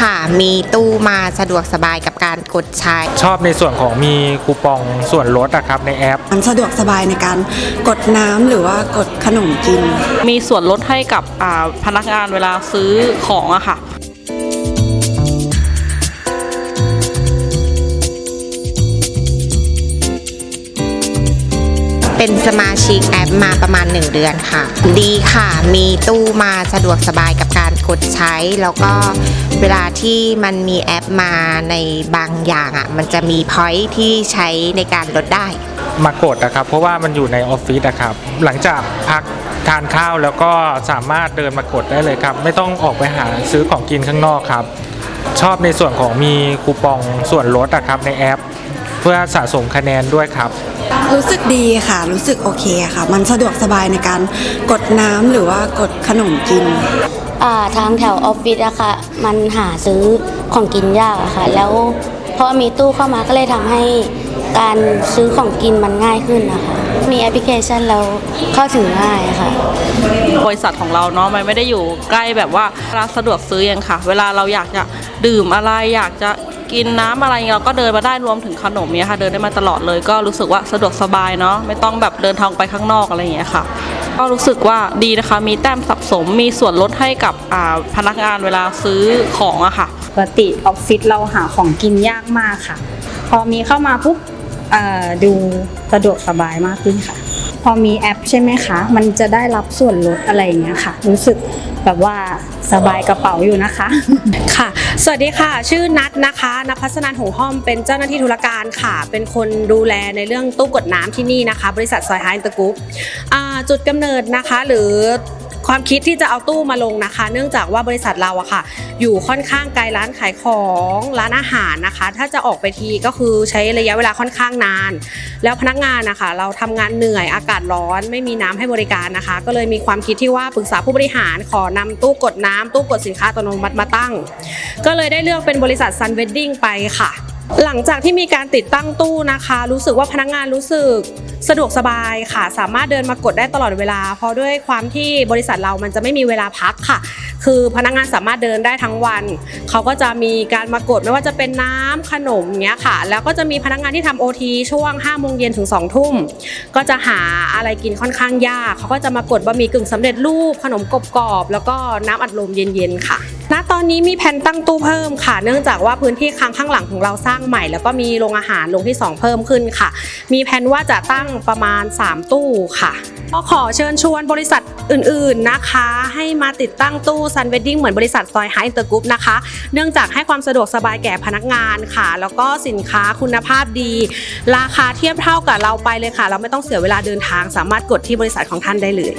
ค่ะ มีตู้มาสะดวกสบายกับการกดใช้ ชอบในส่วนของมีคูปองส่วนลดอะครับในแอป มันสะดวกสบายในการกดน้ำหรือว่ากดขนมกิน มีส่วนลดให้กับอ่าพนักงานเวลาซื้อของอะค่ะ เป็นสมาชิกแอปมาประมาณ 1 เดือนค่ะ ดีค่ะ มีตู้มาสะดวกสบายกับการกดใช้ แล้วก็เวลาที่มันมีแอปมาในบางอย่างอะ มันจะมีพอยท์ที่ใช้ในการลดได้ มากดนะครับ เพราะว่ามันอยู่ในออฟฟิศนะครับ หลังจากพักทานข้าวแล้วก็สามารถเดินมากดได้เลยครับ ไม่ต้องออกไปหาซื้อของกินข้างนอกครับ ชอบในส่วนของมีคูปองส่วนลดนะครับในแอป เพื่อสะสมคะแนนด้วยครับ รู้สึกดีค่ะ รู้สึกโอเคค่ะ มันสะดวกสบายในการกดน้ำหรือว่ากดขนมกิน อ่าทางแถวออฟฟิศอะค่ะ มันหาซื้อของกินยากอะค่ะ แล้วพอมีตู้เข้ามาก็เลยทำให้การซื้อของกินมันง่ายขึ้นนะคะ มีแอปพลิเคชันแล้วเข้าถึงง่ายอะค่ะ บริษัทของเราเนาะมันไม่ได้อยู่ใกล้แบบว่าร้านสะดวกซื้อเองค่ะ เวลาเราอยากจะดื่มอะไรอยากจะ กินน้ำอะไรเราก็เดินมาได้รวมถึงขนมเนี่ยค่ะ เดินได้มาตลอดเลยก็รู้สึกว่าสะดวกสบายเนาะไม่ต้องแบบเดินทางไปข้างนอกอะไรอย่างเงี้ยค่ะ ก็รู้สึกว่าดีนะคะมีแต้มสะสมมีส่วนลดให้กับอ่าพนักงานเวลาซื้อของอะค่ะ ปกติออฟฟิศเราหาของกินยากมากค่ะ พอมีเข้ามาปุ๊บเอ่อดูสะดวกสบายมากขึ้นค่ะ พอมีแอปใช่ไหมคะ มันจะได้รับส่วนลดอะไรอย่างเงี้ยค่ะ รู้สึกแบบว่าสบายกระเป๋าอยู่นะคะ ค่ะ สวัสดีค่ะ ชื่อนัทนะคะนภัสนันหงห้อม เป็นเจ้าหน้าที่ธุรการค่ะ เป็นคนดูแลในเรื่องตู้กดน้ำที่นี่นะคะ บริษัทซอยไฮน์ตะกุ๊ปจุดกำเนิดนะคะ หรือ ความคิดที่จะเอาตู้มาลงนะคะ เนื่องจากว่าบริษัทเราอะค่ะ อยู่ค่อนข้างไกลร้านขายของร้านอาหารนะคะ ถ้าจะออกไปทีก็คือใช้ระยะเวลาค่อนข้างนาน แล้วพนักงานนะคะ เราทำงานเหนื่อยอากาศร้อน ไม่มีน้ำให้บริการนะคะ ก็เลยมีความคิดที่ว่าปรึกษาผู้บริหารขอนำตู้กดน้ำตู้กดสินค้าอัตโนมัติมาตั้ง ก็เลยได้เลือกเป็นบริษัท Sun Wedding ไปค่ะ หลังจากที่มีการติดตั้งตู้นะคะ รู้สึกว่าพนักงานรู้สึกสะดวกสบายค่ะ สามารถเดินมากดได้ตลอดเวลา เพราะด้วยความที่บริษัทเรามันจะไม่มีเวลาพักค่ะ คือพนักงานสามารถเดินได้ทั้งวัน เขาก็จะมีการมากดไม่ว่าจะเป็นน้ำขนมเงี้ยค่ะ แล้วก็จะมีพนักงานที่ทำโอทีช่วง5โมงเย็นถึง2ทุ่มก็จะหาอะไรกินค่อนข้างยาก เขาก็จะมากดบะหมี่กึ่งสำเร็จรูปขนมกรอบๆแล้วก็น้ำอัดลมเย็นๆค่ะ ณตอนนี้มีแผนตั้งตู้เพิ่มค่ะ เนื่องจากว่าพื้นที่ค้างข้างหลังของเราสร้างใหม่ แล้วก็มีโรงอาหารโรงที่ 2 เพิ่มขึ้นค่ะ มีแผนว่าจะตั้งประมาณ 3 ตู้ค่ะก็ขอเชิญชวนบริษัทอื่นๆนะคะ ให้มาติดตั้งตู้ Sun Wedding เหมือนบริษัทซอยไฮอินเตอร์กรุ๊ปนะคะ เนื่องจากให้ความสะดวกสบายแก่พนักงานค่ะ แล้วก็สินค้าคุณภาพดี ราคาเทียบเท่ากับเราไปเลยค่ะ เราไม่ต้องเสียเวลาเดินทาง สามารถกดที่บริษัทของท่านได้เลย